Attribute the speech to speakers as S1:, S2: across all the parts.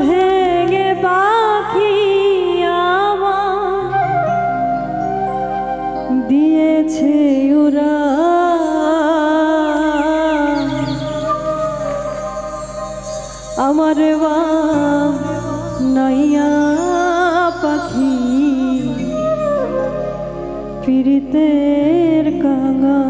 S1: ভেঙে পাখি আমার দিয়েছে ওরা। আমার বা নইয়া পাখি পিরিতের কাঙা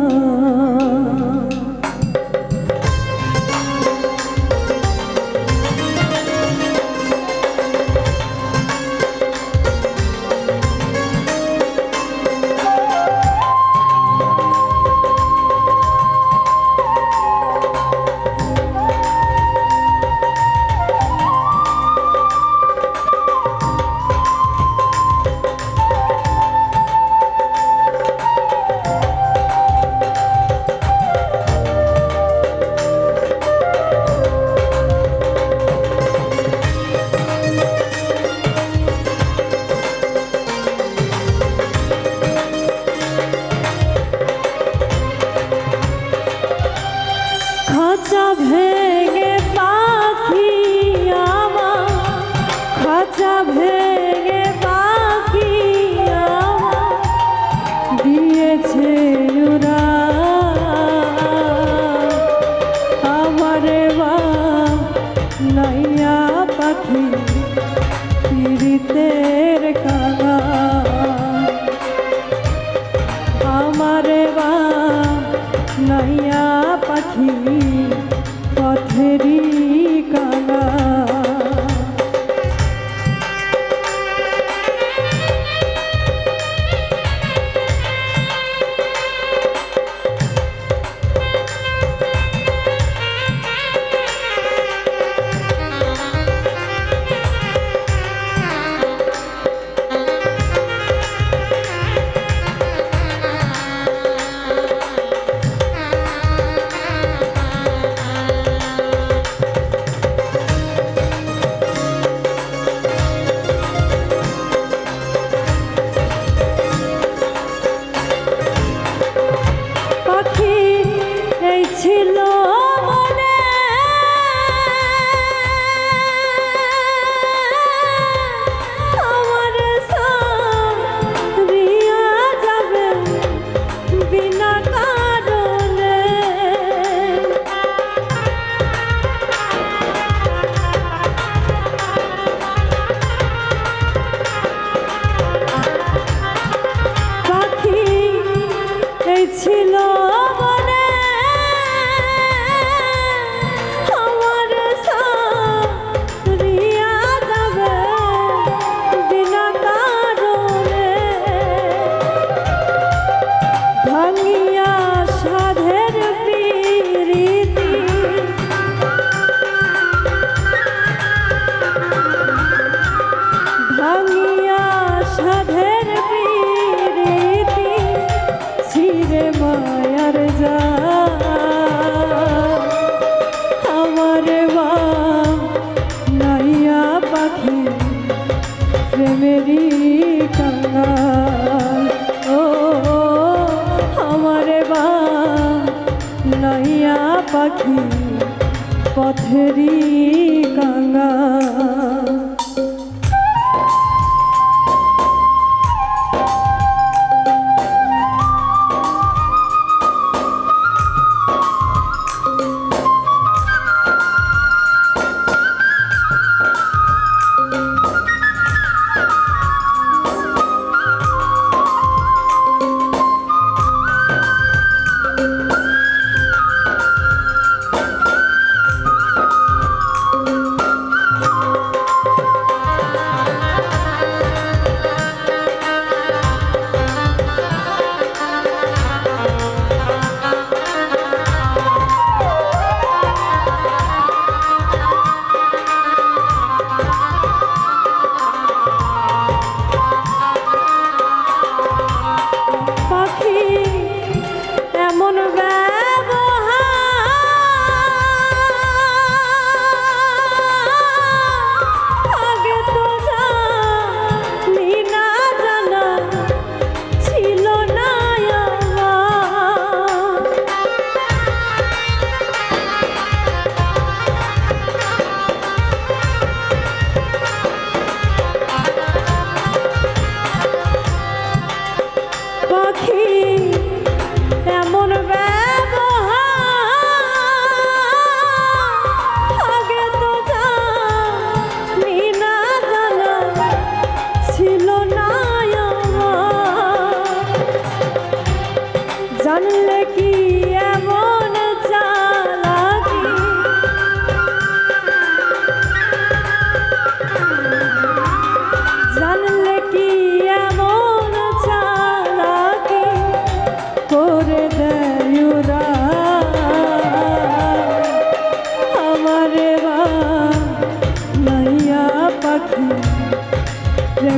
S1: ছিল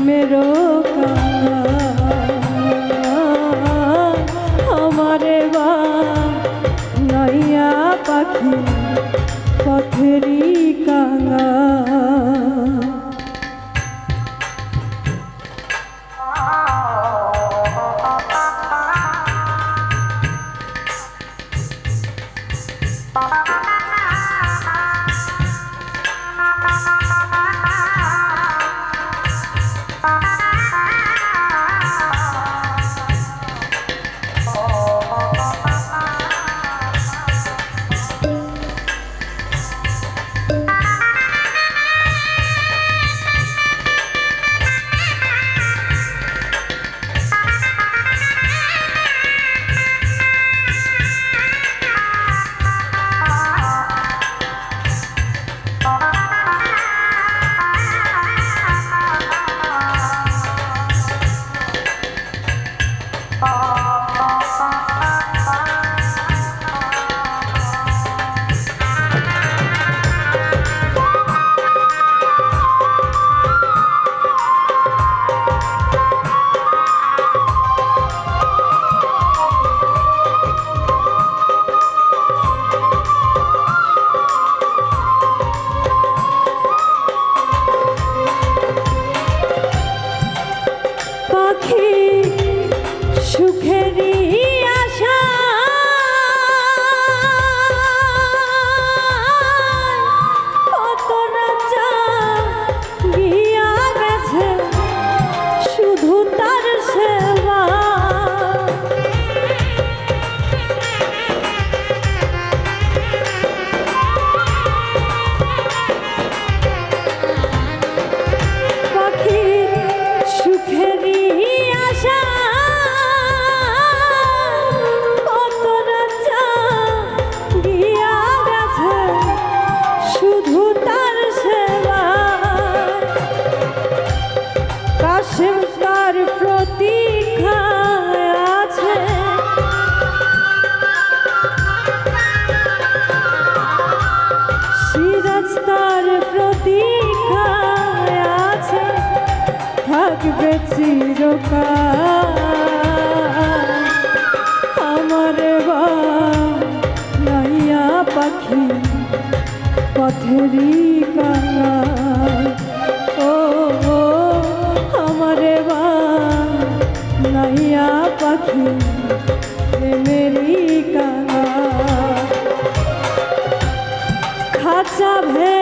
S1: মেরো থাকবে চিরকাল। আমার নাইয়া পাখি পথেরি কালা ও আমার নাইয়া পাখি প্রেমেরি কালা খাঁচা ভে